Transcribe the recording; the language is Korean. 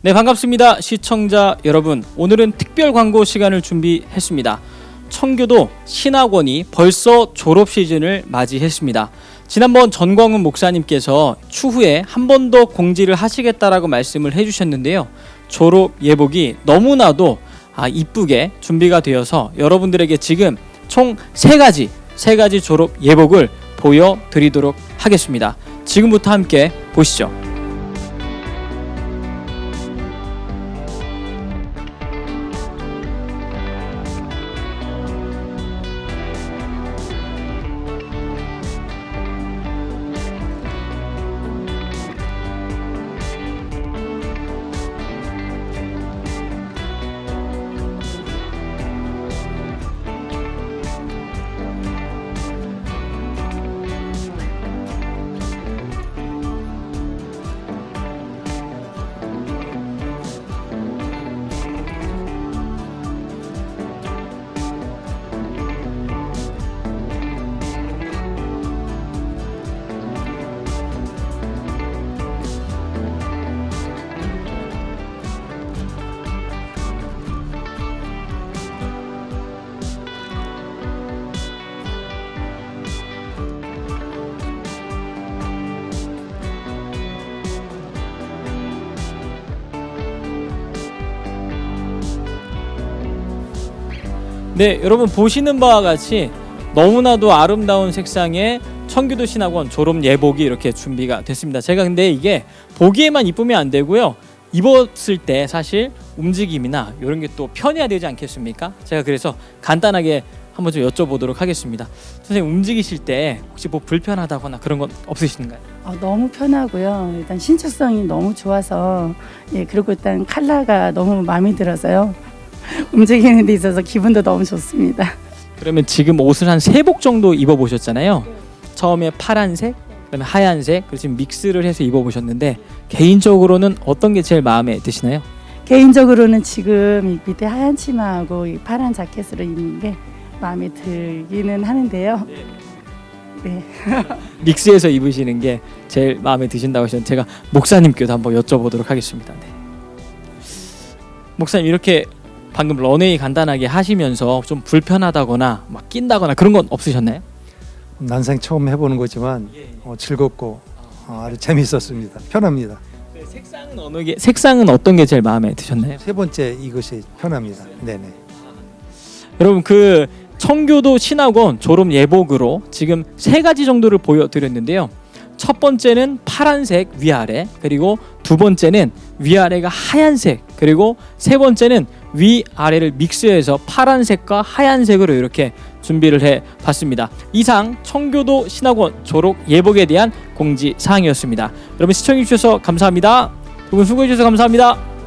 네, 반갑습니다. 시청자 여러분. 오늘은 특별 광고 시간을 준비했습니다. 청교도 신학원이 벌써 졸업 시즌을 맞이했습니다. 지난번 전광훈 목사님께서 추후에 한 번 더 공지를 하시겠다라고 말씀을 해주셨는데요. 졸업 예복이 너무나도 아, 이쁘게 준비가 되어서 여러분들에게 지금 총 세 가지 세 가지 졸업 예복을 보여드리도록 하겠습니다. 지금부터 함께 보시죠. 네, 여러분 보시는 바와 같이 너무나도 아름다운 색상의 청교도 신학원 졸업 예복이 이렇게 준비가 됐습니다. 제가 근데 이게 보기에만 이쁘면 안 되고요. 입었을 때 사실 움직임이나 이런 게 또 편해야 되지 않겠습니까? 제가 그래서 간단하게 한번 좀 여쭤보도록 하겠습니다. 선생님 움직이실 때 혹시 뭐 불편하다거나 그런 건 없으신가요? 어, 너무 편하고요. 일단 신축성이 너무 좋아서 예 그리고 일단 컬러가 너무 마음에 들어서요. 움직이는 데 있어서 기분도 너무 좋습니다. 그러면 지금 옷을 한 세복 정도 입어 보셨잖아요. 처음에 파란색, 그다음에 하얀색, 그리고 지금 믹스를 해서 입어 보셨는데 개인적으로는 어떤 게 제일 마음에 드시나요? 개인적으로는 지금 이 밑에 하얀 치마하고 이 파란 자켓으로 입는 게 마음에 들기는 하는데요. 네. 믹스해서 입으시는 게 제일 마음에 드신다고 하셨는데 제가 목사님께도 한번 여쭤보도록 하겠습니다. 네. 목사님 이렇게 방금 런웨이 간단하게 하시면서 좀 불편하다거나 막 낀다거나 그런 건 없으셨나요? 난생 처음 해보는 거지만 어, 즐겁고 어, 아주 재미있었습니다. 편합니다. 네, 색상은 어느 게 색상은 어떤 게 제일 마음에 드셨나요? 세 번째 이것이 편합니다. 네네. 여러분 그 청교도 신학원 졸업 예복으로 지금 세 가지 정도를 보여드렸는데요. 첫 번째는 파란색 위아래 그리고 두 번째는 위아래가 하얀색 그리고 세 번째는 위 아래를 믹스해서 파란색과 하얀색으로 이렇게 준비를 해 봤습니다. 이상 청교도 신학원 졸업 예복에 대한 공지 사항이었습니다. 여러분 시청해 주셔서 감사합니다. 두분 수고해 주셔서 감사합니다.